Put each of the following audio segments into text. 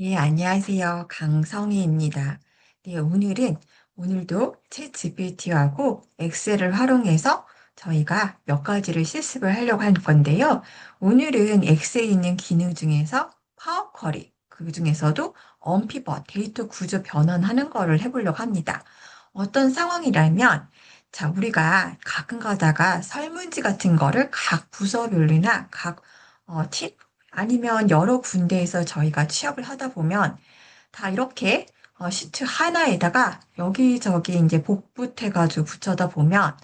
네, 안녕하세요. 강성희입니다. 네, 오늘은 오늘도 챗GPT하고 엑셀을 활용해서 저희가 몇 가지를 실습을 하려고 할 건데요. 오늘은 엑셀에 있는 기능 중에서 파워 쿼리, 그 중에서도 언피벗, 데이터 구조 변환하는 거를 해보려고 합니다. 어떤 상황이라면, 자, 우리가 가끔 가다가 설문지 같은 거를 각 부서별로나 각 어, 팀, 아니면 여러 군데에서 저희가 취업을 하다 보면 다 이렇게 어, 시트 하나에다가 여기저기 이제 복붙해가지고 붙여다 보면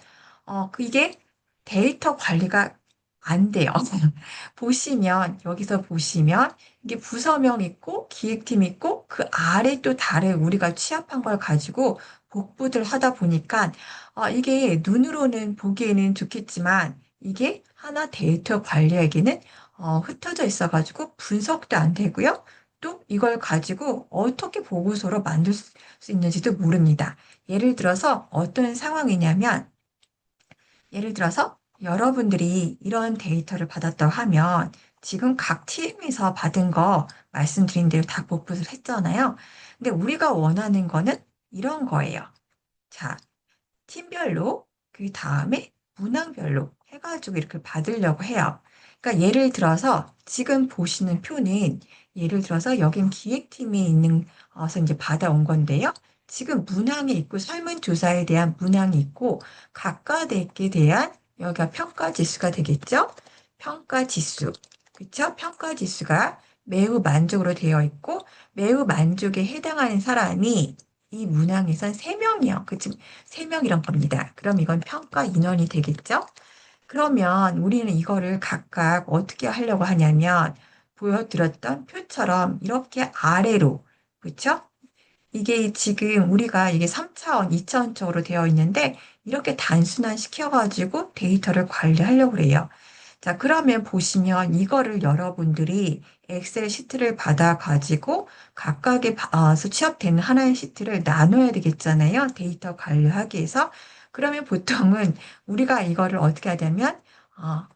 어, 그 이게 데이터 관리가 안 돼요. 보시면, 여기서 보시면, 이게 부서명 있고, 기획팀 있고, 그 아래 또 다른 우리가 취합한 걸 가지고 복붙을 하다 보니까, 어, 이게 눈으로는 보기에는 좋겠지만, 이게 하나 데이터 관리에게는 어, 흩어져 있어가지고 분석도 안 되고요. 또 이걸 가지고 어떻게 보고서로 만들 수 있는지도 모릅니다. 예를 들어서 어떤 상황이냐면, 예를 들어서 여러분들이 이런 데이터를 받았다고 하면 지금 각 팀에서 받은 거 말씀드린 대로 다 복붙을 했잖아요. 근데 우리가 원하는 거는 이런 거예요. 자, 팀별로 그 다음에 문항별로 해가지고 이렇게 받으려고 해요. 그러니까 예를 들어서 지금 보시는 표는 예를 들어서 여긴 기획팀이 있는 어서 이제 받아온 건데요. 지금 문항이 있고 설문조사에 대한 문항이 있고 각각에 대한 여기가 평가 지수가 되겠죠? 평가 지수. 그쵸? 평가 지수가 매우 만족으로 되어 있고 매우 만족에 해당하는 사람이 이 문항에선 3명이요. 그치? 3명이란 겁니다. 그럼 이건 평가 인원이 되겠죠? 그러면 우리는 이거를 각각 어떻게 하려고 하냐면 보여드렸던 표처럼 이렇게 아래로 그쵸? 이게 지금 우리가 이게 3차원, 2차원적으로 되어 있는데 이렇게 단순화 시켜가지고 데이터를 관리하려고 그래요. 자, 그러면 보시면 이거를 여러분들이 엑셀 시트를 받아가지고 각각의 어, 취업되는 하나의 시트를 나눠야 되겠잖아요. 데이터 관리하기 위해서. 그러면 보통은 우리가 이거를 어떻게 하냐면, 어,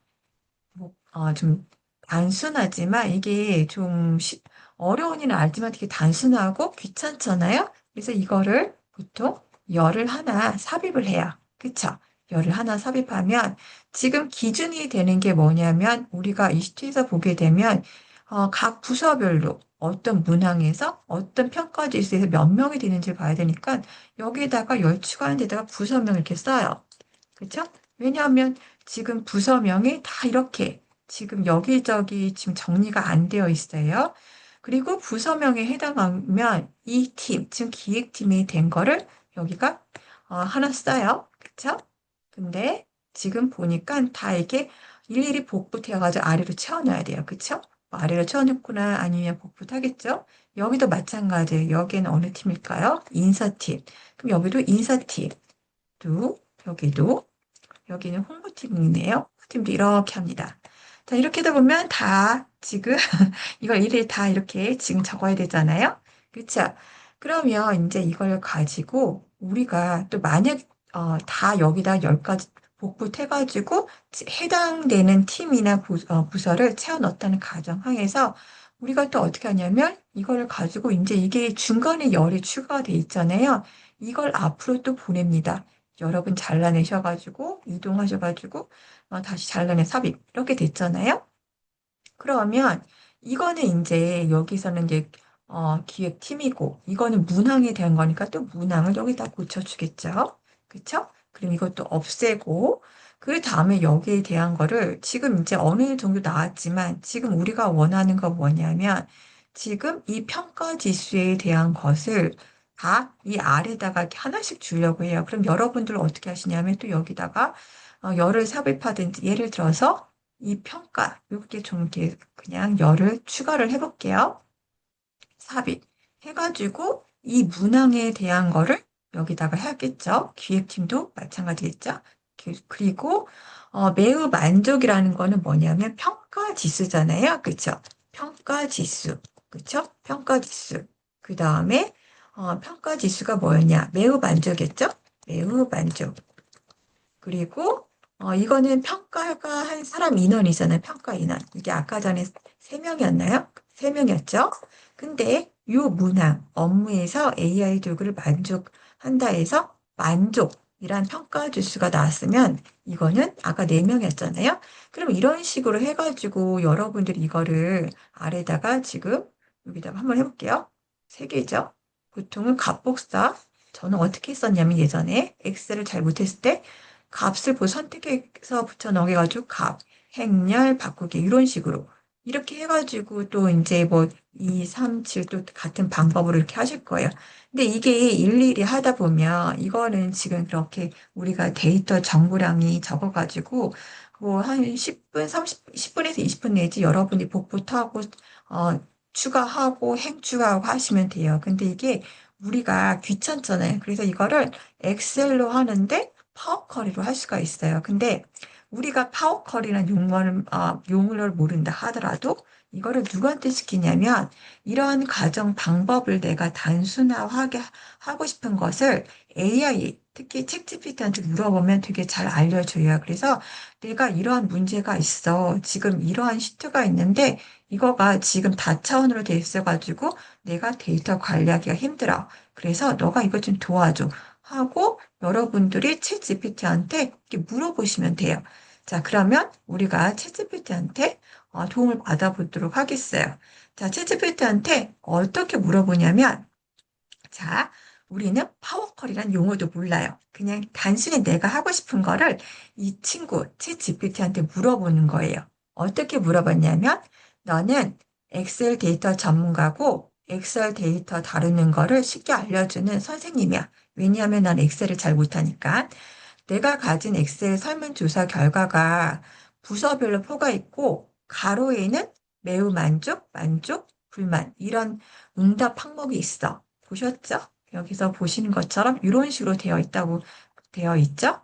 뭐, 어, 좀 단순하지만 이게 좀 시, 어려운 일은 알지만 되게 단순하고 귀찮잖아요. 그래서 이거를 보통 열을 하나 삽입을 해요. 그쵸? 열을 하나 삽입하면 지금 기준이 되는 게 뭐냐면 우리가 이 시트에서 보게 되면 어, 각 부서별로 어떤 문항에서 어떤 평가 지수에서 몇 명이 되는지 봐야 되니까 여기에다가 열 추가하는 데다가 부서명 이렇게 써요. 그렇죠? 왜냐하면 지금 부서명이 다 이렇게 지금 여기저기 지금 정리가 안 되어 있어요. 그리고 부서명에 해당하면 이 팀, 지금 기획팀이 된 거를 여기가 어, 하나 써요. 그쵸? 근데 지금 보니까 다 이게 일일이 복붙해가지고 아래로 채워놔야 돼요. 그쵸? 아래로 채워놓거나 아니면 복붙하겠죠? 여기도 마찬가지예요. 여기는 어느 팀일까요? 인사팀. 그럼 여기도 인사팀. 또 여기도 여기는 홍보팀이네요. 홍보팀도 이렇게 합니다. 자, 이렇게 되다 보면 다 지금 이걸 일일 다 이렇게 지금 적어야 되잖아요. 그렇죠? 그러면 이제 이걸 가지고 우리가 또 만약 어, 다 여기다 10가지 복붙해가지고 해당되는 팀이나 부, 어, 부서를 채워 넣었다는 가정하에서 우리가 또 어떻게 하냐면 이걸 가지고 이제 이게 중간에 열이 추가돼 있잖아요. 이걸 앞으로 또 보냅니다. 여러분 잘라내셔가지고 이동하셔가지고 어, 다시 잘라내 삽입 이렇게 됐잖아요. 그러면 이거는 이제 여기서는 이제 어, 기획팀이고 이거는 문항에 대한 거니까 또 문항을 여기다 고쳐주겠죠. 그쵸? 그럼 이것도 없애고 그 다음에 여기에 대한 거를 지금 이제 어느 정도 나왔지만 지금 우리가 원하는 거 뭐냐면 지금 이 평가 지수에 대한 것을 다 이 아래다가 하나씩 주려고 해요. 그럼 여러분들 어떻게 하시냐면 또 여기다가 어, 열을 삽입하든지 예를 들어서 이 평가 이렇게 좀 이렇게 그냥 열을 추가를 해볼게요. 삽입 해가지고 이 문항에 대한 거를 여기다가 해야겠죠. 기획팀도 마찬가지겠죠. 그리고 어, 매우 만족이라는 거는 뭐냐면 평가 지수잖아요. 그렇죠? 평가 지수. 그렇죠? 평가 지수. 그 다음에 어, 평가 지수가 뭐였냐? 매우 만족했죠? 매우 만족. 그리고 어, 이거는 평가가 한 사람 인원이잖아요. 평가 인원. 이게 아까 전에 세명이었나요세 명이었죠? 근데 요 문항, 업무에서 AI 도구를 만족 한다 해서 만족이란 평가 주수가 나왔으면 이거는 아까 네명이었잖아요 그럼 이런 식으로 해가지고 여러분들이 이거를 아래다가 지금 여기다가 한번 해볼게요. 세 개죠. 보통은 값복사. 저는 어떻게 했었냐면 예전에 엑셀을 잘 못했을 때 값을 보 선택해서 붙여 넣어가지고 값, 행렬, 바꾸기 이런 식으로 이렇게 해가지고 또 이제 뭐 2, 3, 7또 같은 방법으로 이렇게 하실 거예요. 근데 이게 일일이 하다 보면 이거는 지금 그렇게 우리가 데이터 정보량이 적어가지고 뭐 한 10분, 30, 10분에서 20분 내지 여러분이 복붙 하고 어, 추가하고 행 추가하고 하시면 돼요. 근데 이게 우리가 귀찮잖아요. 그래서 이거를 엑셀로 하는데 파워쿼리로 할 수가 있어요. 근데 우리가 파워쿼리라는 용어를, 아, 용어를 모른다 하더라도 이거를 누구한테 시키냐면 이러한 가정 방법을 내가 단순화하게 하고 싶은 것을 AI, 특히 챗GPT한테 물어보면 되게 잘 알려줘요. 그래서 내가 이러한 문제가 있어. 지금 이러한 시트가 있는데 이거가 지금 다차원으로 돼 있어가지고 내가 데이터 관리하기가 힘들어. 그래서 너가 이거 좀 도와줘. 하고 여러분들이 챗GPT한테 물어보시면 돼요. 자, 그러면 우리가 챗GPT한테 어, 도움을 받아보도록 하겠어요. 자, 챗GPT한테 어떻게 물어보냐면, 자, 우리는 파워컬이란 용어도 몰라요. 그냥 단순히 내가 하고 싶은 거를 이 친구, 챗GPT한테 물어보는 거예요. 어떻게 물어봤냐면, 너는 엑셀 데이터 전문가고, 엑셀 데이터 다루는 거를 쉽게 알려주는 선생님이야. 왜냐하면 난 엑셀을 잘 못하니까. 내가 가진 엑셀 설문조사 결과가 부서별로 표가 있고 가로에는 매우 만족, 만족, 불만 이런 응답 항목이 있어. 보셨죠? 여기서 보시는 것처럼 이런 식으로 되어 있다고 되어 있죠?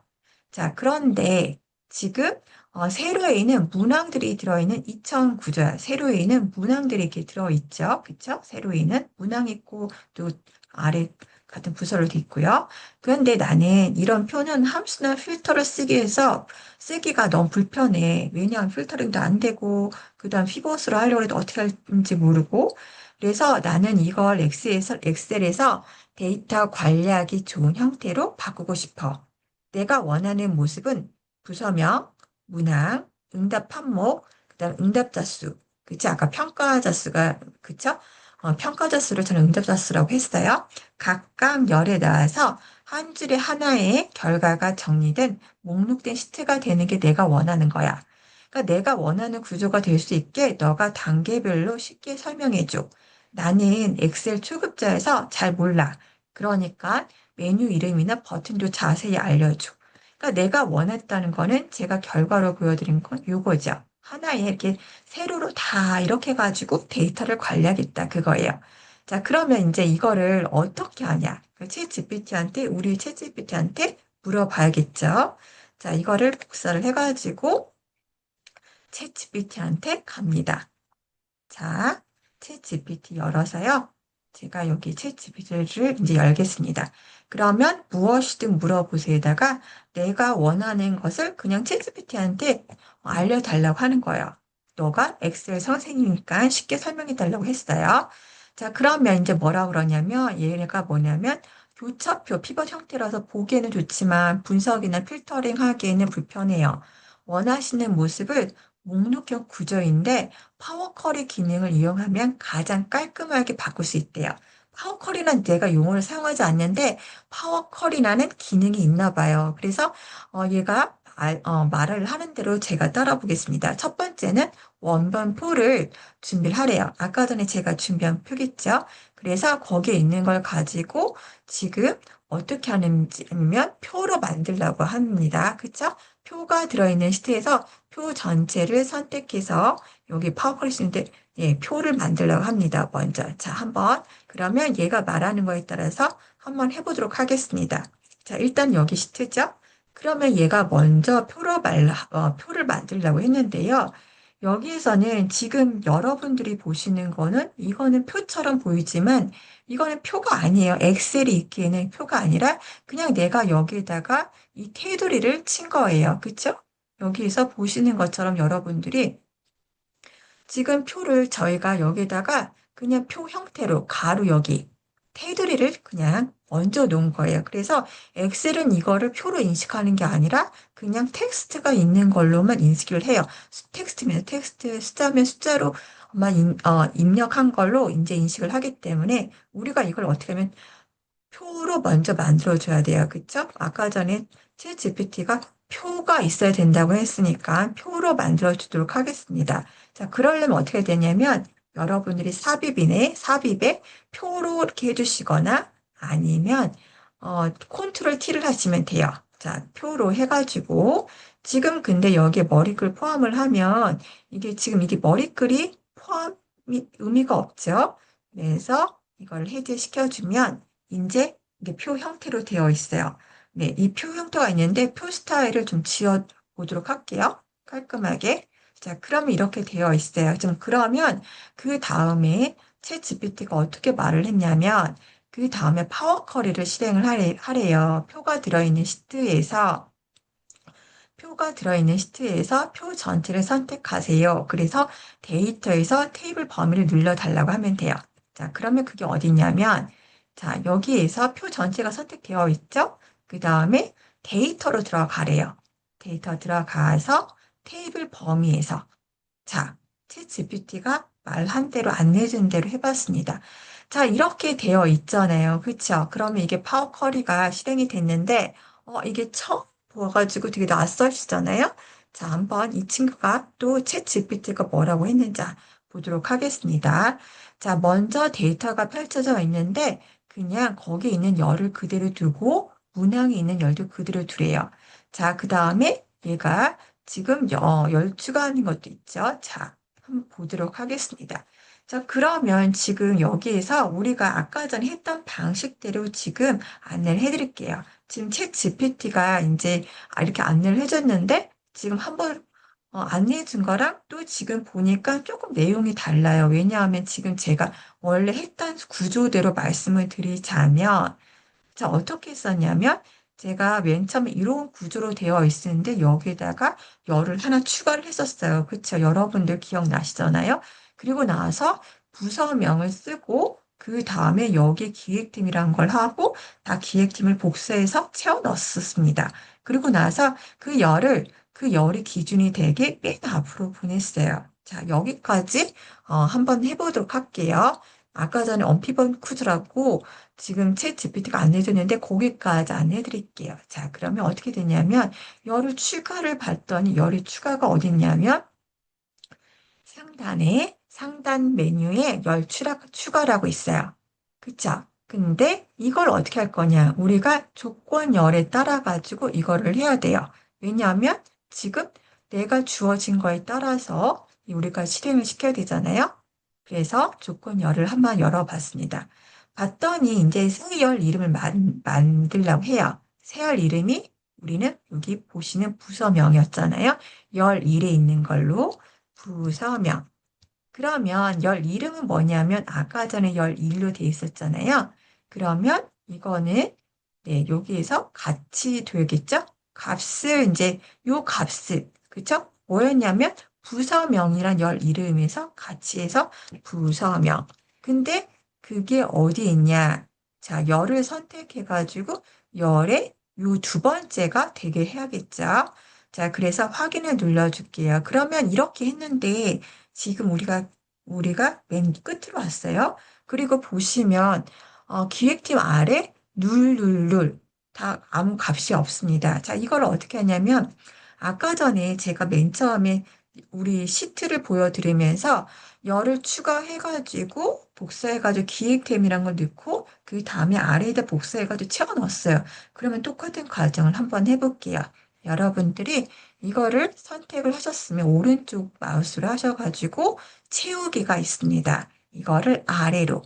자, 그런데 지금 어, 세로에는 문항들이 들어있는 2천 구조야. 세로에는 문항들이 이렇게 들어있죠. 그쵸? 세로에는 문항 있고 또 아래 같은 부서로 돼 있고요. 그런데 나는 이런 표는 함수나 필터를 쓰기 위해서 쓰기가 너무 불편해. 왜냐하면 필터링도 안 되고 그 다음 피벗으로 하려고 해도 어떻게 할지 모르고 그래서 나는 이걸 엑셀에서 데이터 관리하기 좋은 형태로 바꾸고 싶어. 내가 원하는 모습은 부서명, 문항, 응답 항목, 그 다음 응답자 수. 그치? 아까 평가자 수가, 그쵸? 어, 평가자 수를 저는 응답자 수라고 했어요. 각각 열에 나와서 한 줄에 하나의 결과가 정리된 목록된 시트가 되는 게 내가 원하는 거야. 그러니까 내가 원하는 구조가 될 수 있게 너가 단계별로 쉽게 설명해줘. 나는 엑셀 초급자여서 잘 몰라. 그러니까 메뉴 이름이나 버튼도 자세히 알려줘. 그러니까 내가 원했다는 거는 제가 결과로 보여드린 건 요거죠. 하나에 이렇게 세로로 다 이렇게 가지고 데이터를 관리하겠다 그거예요. 자, 그러면 이제 이거를 어떻게 하냐? 챗 GPT한테 우리 챗 GPT한테 물어봐야겠죠. 자, 이거를 복사를 해가지고 챗 GPT한테 갑니다. 자, 챗 GPT 열어서요. 제가 여기 챗 GPT를 이제 열겠습니다. 그러면 무엇이든 물어보세요에다가 내가 원하는 것을 그냥 챗 GPT한테 알려달라고 하는 거예요. 너가 엑셀 선생님이니까 쉽게 설명해 달라고 했어요. 자, 그러면 이제 뭐라 그러냐면 얘가 뭐냐면 교차표, 피벗 형태라서 보기에는 좋지만 분석이나 필터링 하기에는 불편해요. 원하시는 모습을 목록형 구조인데 파워쿼리 기능을 이용하면 가장 깔끔하게 바꿀 수 있대요. 파워쿼리는 내가 용어를 사용하지 않는데 파워쿼리라는 기능이 있나 봐요. 그래서 어, 얘가 알, 어, 말을 하는 대로 제가 따라 보겠습니다. 첫 번째는 원본 표를 준비를 하래요. 아까 전에 제가 준비한 표겠죠. 그래서 거기에 있는 걸 가지고 지금 어떻게 하는지면 표로 만들려고 합니다. 그쵸? 표가 들어있는 시트에서 표 전체를 선택해서 여기 파워포인트 예, 표를 만들려고 합니다. 먼저. 자, 한번. 그러면 얘가 말하는 거에 따라서 한번 해보도록 하겠습니다. 자, 일단 여기 시트죠? 그러면 얘가 먼저 표로 말, 어, 표를 만들려고 했는데요. 여기에서는 지금 여러분들이 보시는 거는 이거는 표처럼 보이지만 이거는 표가 아니에요. 엑셀이 있기에는 표가 아니라 그냥 내가 여기에다가 이 테두리를 친 거예요. 그쵸? 여기에서 보시는 것처럼 여러분들이 지금 표를 저희가 여기다가 그냥 표 형태로 가로 여기 테두리를 그냥 얹어 놓은 거예요. 그래서 엑셀은 이거를 표로 인식하는 게 아니라 그냥 텍스트가 있는 걸로만 인식을 해요. 수- 텍스트면 텍스트, 숫자면 숫자로만 인- 어, 입력한 걸로 이제 인식을 하기 때문에 우리가 이걸 어떻게 하면 표로 먼저 만들어줘야 돼요. 그쵸? 아까 전에 챗 GPT가 표가 있어야 된다고 했으니까 표로 만들어 주도록 하겠습니다. 자, 그러려면 어떻게 되냐면 여러분들이 삽입이네, 삽입에 표로 이렇게 해주시거나 아니면 어, 컨트롤 T를 하시면 돼요. 자, 표로 해가지고 지금 근데 여기에 머리글 포함을 하면 이게 지금 이게 머리글이 포함이 의미가 없죠. 그래서 이걸 해제시켜주면 이제 이게 표 형태로 되어 있어요. 네, 이 표 형태가 있는데 표 스타일을 좀 지어 보도록 할게요. 깔끔하게. 자, 그러면 이렇게 되어 있어요. 좀 그러면 그 다음에 챗 GPT가 어떻게 말을 했냐면 그 다음에 파워 쿼리를 실행을 하래, 하래 요. 표가 들어있는 시트에서 표가 들어있는 시트에서 표 전체를 선택하세요. 그래서 데이터에서 테이블 범위를 눌러달라고 하면 돼요. 자, 그러면 그게 어디냐면, 자, 여기에서 표 전체가 선택되어 있죠? 그 다음에 데이터로 들어가래요. 데이터 들어가서 테이블 범위에서. 자, 챗 GPT가 말한 대로 안내준 대로 해봤습니다. 자, 이렇게 되어 있잖아요. 그쵸? 그러면 이게 파워 쿼리가 실행이 됐는데, 어, 이게 처음 보아가지고 되게 낯설시잖아요. 자, 한번 이 친구가 또챗 GPT가 뭐라고 했는지 보도록 하겠습니다. 자, 먼저 데이터가 펼쳐져 있는데, 그냥 거기 있는 열을 그대로 두고, 문항에 있는 열도 그대로 두래요. 자, 그 다음에 얘가 지금 여- 열 추가하는 것도 있죠. 자, 한번 보도록 하겠습니다. 자, 그러면 지금 여기에서 우리가 아까 전에 했던 방식대로 지금 안내를 해드릴게요. 지금 챗 GPT가 이제 아, 이렇게 안내를 해줬는데 지금 한번 어, 안내해 준 거랑 또 지금 보니까 조금 내용이 달라요. 왜냐하면 지금 제가 원래 했던 구조대로 말씀을 드리자면 자, 어떻게 썼냐면 제가 맨 처음에 이런 구조로 되어 있었는데 여기에다가 열을 하나 추가를 했었어요. 그렇죠? 여러분들 기억나시잖아요? 그리고 나서 부서명을 쓰고 그 다음에 여기 기획팀이란 걸 하고 다 기획팀을 복사해서 채워 넣었습니다. 그리고 나서 그 열을 그 열이 기준이 되게 맨 앞으로 보냈어요. 자, 여기까지 어, 한번 해보도록 할게요. 아까 전에 언피번 퀴즈라고 지금 챗 GPT가 안내줬는데 거기까지 안내해드릴게요. 자, 그러면 어떻게 되냐면 열을 추가를 봤더니 열이 추가가 어딨냐면 상단에 상단 메뉴에 열 추가, 추가라고 있어요. 그쵸? 근데 이걸 어떻게 할 거냐? 우리가 조건 열에 따라 가지고 이거를 해야 돼요. 왜냐하면 지금 내가 주어진 거에 따라서 우리가 실행을 시켜야 되잖아요. 그래서 조건 열을 한번 열어봤습니다. 봤더니 이제 새열 이름을 만, 만들려고 해요. 새열 이름이 우리는 여기 보시는 부서명이었잖아요. 열 1에 있는 걸로 부서명. 그러면 열 이름은 뭐냐면 아까 전에 열 1로 돼 있었잖아요. 그러면 이거는 네, 여기에서 같이 되겠죠? 값을 이제 요 값을 그쵸? 뭐였냐면 부서명이란 열 이름에서 같이 해서 부서명. 근데 그게 어디 있냐? 자, 열을 선택해가지고 열의 요 두 번째가 되게 해야겠죠? 자, 그래서 확인을 눌러줄게요. 그러면 이렇게 했는데 지금 우리가 우리가 맨 끝으로 왔어요. 그리고 보시면 어, 기획팀 아래 눌눌눌 다 아무 값이 없습니다. 자, 이걸 어떻게 하냐면 아까 전에 제가 맨 처음에 우리 시트를 보여드리면서 열을 추가해가지고 복사해가지고 기획템이란 걸 넣고 그 다음에 아래에다 복사해가지고 채워 넣었어요. 그러면 똑같은 과정을 한번 해볼게요. 여러분들이 이거를 선택을 하셨으면 오른쪽 마우스로 하셔가지고 채우기가 있습니다. 이거를 아래로.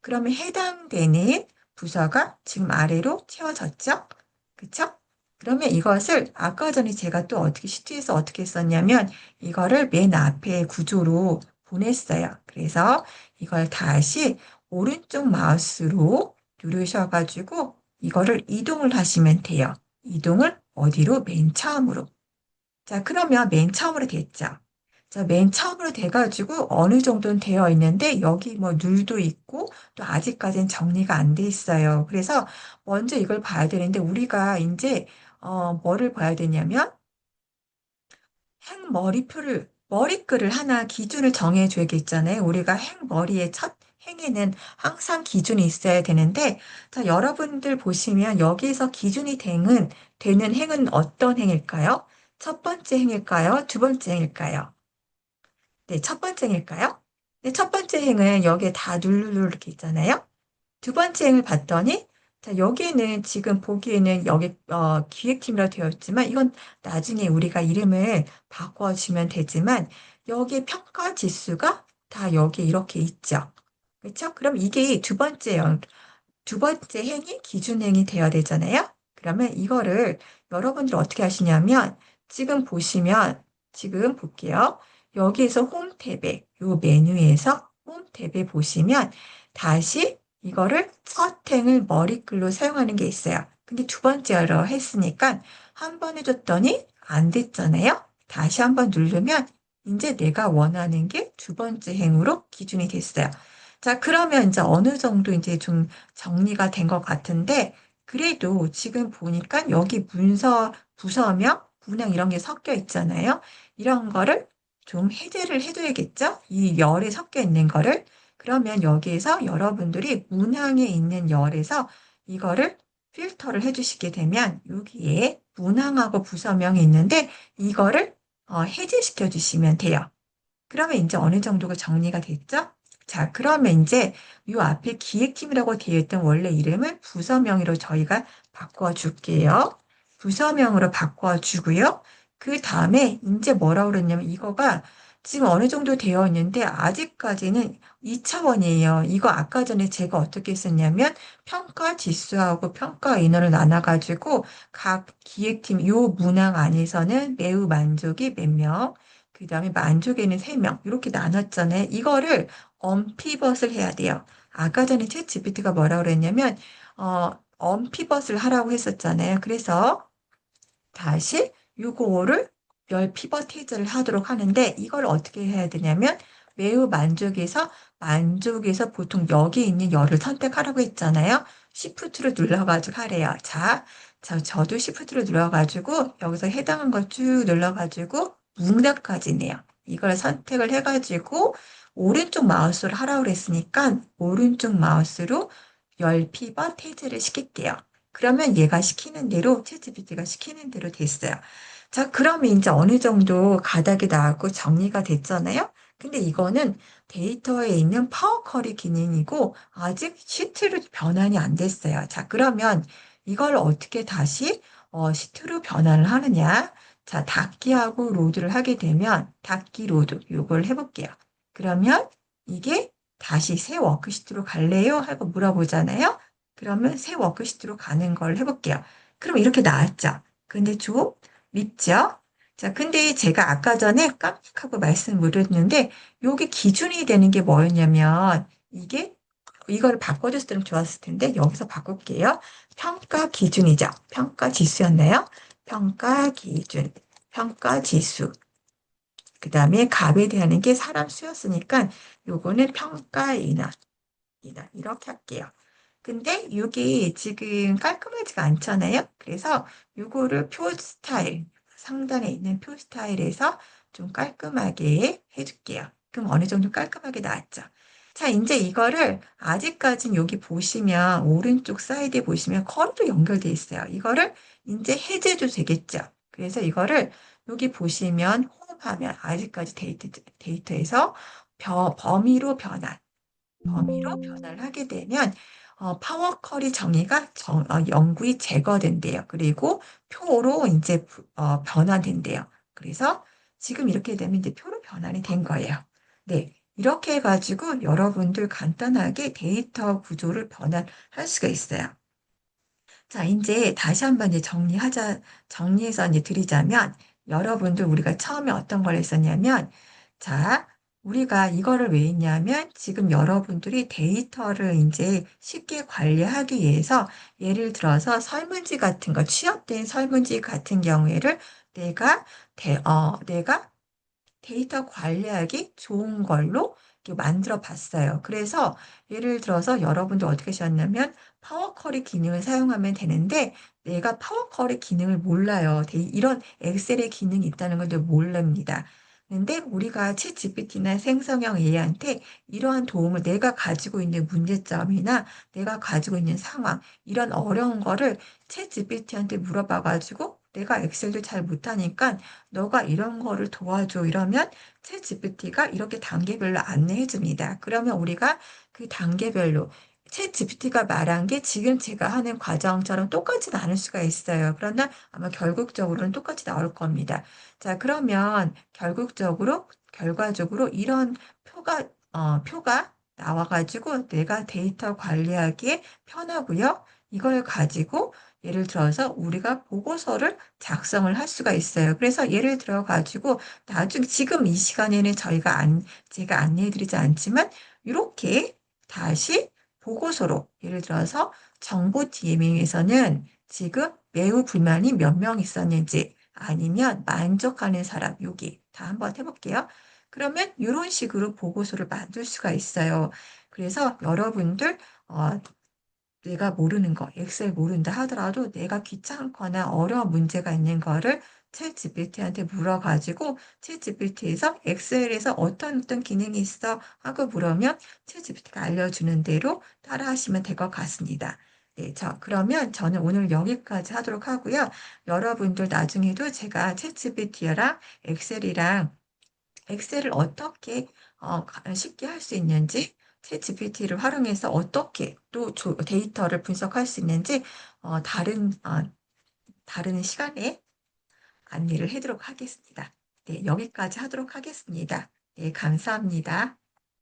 그러면 해당되는 부서가 지금 아래로 채워졌죠? 그쵸? 그러면 이것을 아까 전에 제가 또 어떻게 시트에서 어떻게 썼냐면 이거를 맨 앞에 구조로 보냈어요. 그래서 이걸 다시 오른쪽 마우스로 누르셔가지고 이거를 이동을 하시면 돼요. 이동을 어디로? 맨 처음으로. 자, 그러면 맨 처음으로 됐죠. 자, 맨 처음으로 돼가지고 어느 정도는 되어 있는데 여기 뭐 눌도 있고 또 아직까지는 정리가 안 돼 있어요. 그래서 먼저 이걸 봐야 되는데 우리가 이제 어, 뭐를 봐야 되냐면 행머리표를 머리글을 하나 기준을 정해줘야겠잖아요. 우리가 행머리의 첫 행에는 항상 기준이 있어야 되는데 자, 여러분들 보시면 여기에서 기준이 되는, 되는 행은 어떤 행일까요? 첫 번째 행일까요? 두 번째 행일까요? 네, 첫 번째 행일까요? 네, 첫 번째 행은 여기에 다 누르르 이렇게 있잖아요. 두 번째 행을 봤더니 자, 여기에는 지금 보기에는 여기 어, 기획팀이라 되어 있지만 이건 나중에 우리가 이름을 바꿔주면 되지만 여기에 평가 지수가 다 여기 이렇게 있죠. 그렇죠? 그럼 이게 두 번째 두 번째 행이 기준행이 되어야 되잖아요. 그러면 이거를 여러분들 어떻게 하시냐면 지금 보시면 지금 볼게요. 여기에서 홈 탭에 요 메뉴에서 홈 탭에 보시면 다시 이거를 첫 행을 머리글로 사용하는 게 있어요. 근데 두 번째로 했으니까 한 번 해줬더니 안 됐잖아요. 다시 한 번 누르면 이제 내가 원하는 게 두 번째 행으로 기준이 됐어요. 자, 그러면 이제 어느 정도 이제 좀 정리가 된 것 같은데, 그래도 지금 보니까 여기 문서, 부서명, 문항 이런 게 섞여 있잖아요. 이런 거를 좀 해제를 해줘야겠죠? 이 열에 섞여 있는 거를. 그러면 여기에서 여러분들이 문항에 있는 열에서 이거를 필터를 해주시게 되면 여기에 문항하고 부서명이 있는데 이거를 어, 해제시켜 주시면 돼요. 그러면 이제 어느 정도가 정리가 됐죠? 자, 그러면 이제 이 앞에 기획팀이라고 되어 있던 원래 이름을 부서명으로 저희가 바꿔줄게요. 부서명으로 바꿔주고요. 그 다음에 이제 뭐라고 그랬냐면 이거가 지금 어느 정도 되어 있는데 아직까지는 2차원이에요. 이거 아까 전에 제가 어떻게 했었냐면 평가 지수하고 평가 인원을 나눠가지고 각 기획팀 요 문항 안에서는 매우 만족이 몇 명, 그 다음에 만족에는 3명 이렇게 나눴잖아요. 이거를 언피벗을 해야 돼요. 아까 전에 챗 GPT가 뭐라고 그랬냐면 어, 언피벗을 하라고 했었잖아요. 그래서 다시 요거를 열 피벗 해제를 하도록 하는데 이걸 어떻게 해야 되냐면 매우 만족에서 만족에서 보통 여기 있는 열을 선택하라고 했잖아요. 시프트를 눌러가지고 하래요. 자, 자 저도 시프트를 눌러가지고 여기서 해당한 걸 쭉 눌러가지고 문답까지네요. 이걸 선택을 해가지고 오른쪽 마우스를 하라고 그랬으니까 오른쪽 마우스로 열 피벗 해제를 시킬게요. 그러면 얘가 시키는 대로 챗GPT가 시키는 대로 됐어요. 자, 그러면 이제 어느 정도 가닥이 나왔고 정리가 됐잖아요. 근데 이거는 데이터에 있는 파워 쿼리 기능이고 아직 시트로 변환이 안 됐어요. 자, 그러면 이걸 어떻게 다시 어, 시트로 변환을 하느냐? 자, 닫기하고 로드를 하게 되면 닫기 로드 이걸 해볼게요. 그러면 이게 다시 새 워크시트로 갈래요? 하고 물어보잖아요. 그러면 새 워크시트로 가는 걸 해볼게요. 그럼 이렇게 나왔죠. 근데 좀 밉죠? 자, 근데 제가 아까 전에 깜빡하고 말씀 못 드렸는데 요게 기준이 되는 게 뭐였냐면 이게 이걸 바꿔줬으면 좋았을 텐데 여기서 바꿀게요. 평가 기준이죠. 평가 지수였나요? 평가 기준, 평가 지수. 그 다음에 값에 대한 게 사람 수였으니까 요거는 평가 인원, 인원 이렇게 할게요. 근데 이게 지금 깔끔하지가 않잖아요. 그래서 요거를 표 스타일, 상단에 있는 표 스타일에서 좀 깔끔하게 해줄게요. 그럼 어느 정도 깔끔하게 나왔죠. 자, 이제 이거를 아직까진 여기 보시면 오른쪽 사이드에 보시면 컬도 연결돼 있어요. 이거를 이제 해제도 되겠죠. 그래서 이거를 여기 보시면 홈하면 아직까지 데이터, 데이터에서 범위로 변환, 범위로 변환을 하게 되면 어, 파워컬이 정의가 정, 어, 영구히 제거된대요. 그리고 표로 이제 어, 변환된대요. 그래서 지금 이렇게 되면 이제 표로 변환이 된 거예요. 네. 이렇게 해가지고 여러분들 간단하게 데이터 구조를 변환할 수가 있어요. 자, 이제 다시 한번 이제 정리하자, 정리해서 이제 드리자면, 여러분들 우리가 처음에 어떤 걸 했었냐면, 자, 우리가 이거를 왜 했냐면, 지금 여러분들이 데이터를 이제 쉽게 관리하기 위해서, 예를 들어서 설문지 같은 거, 취업된 설문지 같은 경우에를 내가, 대, 어, 내가 데이터 관리하기 좋은 걸로 만들어 봤어요. 그래서 예를 들어서 여러분도 어떻게 하셨냐면 파워쿼리 기능을 사용하면 되는데 내가 파워쿼리 기능을 몰라요. 이런 엑셀의 기능이 있다는 걸 모릅니다. 근데 우리가 챗 GPT나 생성형 AI한테 이러한 도움을 내가 가지고 있는 문제점이나 내가 가지고 있는 상황, 이런 어려운 거를 챗 GPT한테 물어봐가지고 내가 엑셀도 잘 못하니까 너가 이런 거를 도와줘 이러면 챗 GPT가 이렇게 단계별로 안내해 줍니다. 그러면 우리가 그 단계별로 챗 GPT가 말한 게 지금 제가 하는 과정처럼 똑같진 않을 수가 있어요. 그러나 아마 결국적으로는 똑같이 나올 겁니다. 자, 그러면 결국적으로, 결과적으로 이런 표가, 어, 표가 나와가지고 내가 데이터 관리하기에 편하고요. 이걸 가지고 예를 들어서 우리가 보고서를 작성을 할 수가 있어요. 그래서 예를 들어 가지고 나중 지금 이 시간에는 저희가 안 제가 안내해 드리지 않지만 이렇게 다시 보고서로 예를 들어서 정보 DMA에서는 지금 매우 불만이 몇 명 있었는지 아니면 만족하는 사람 여기 다 한번 해볼게요. 그러면 이런 식으로 보고서를 만들 수가 있어요. 그래서 여러분들 어, 내가 모르는 거, 엑셀 모른다 하더라도 내가 귀찮거나 어려운 문제가 있는 거를 챗 GPT한테 물어가지고 챗 GPT에서 엑셀에서 어떤 어떤 기능이 있어 하고 물으면 챗 GPT가 알려주는 대로 따라 하시면 될 것 같습니다. 네, 저 그러면 저는 오늘 여기까지 하도록 하고요. 여러분들 나중에도 제가 챗 GPT랑 엑셀이랑 엑셀을 어떻게 어, 쉽게 할 수 있는지 챗 GPT를 활용해서 어떻게 또 데이터를 분석할 수 있는지 어, 다른 어, 다른 시간에 안내를 해도록 하겠습니다. 네, 여기까지 하도록 하겠습니다. 네, 감사합니다.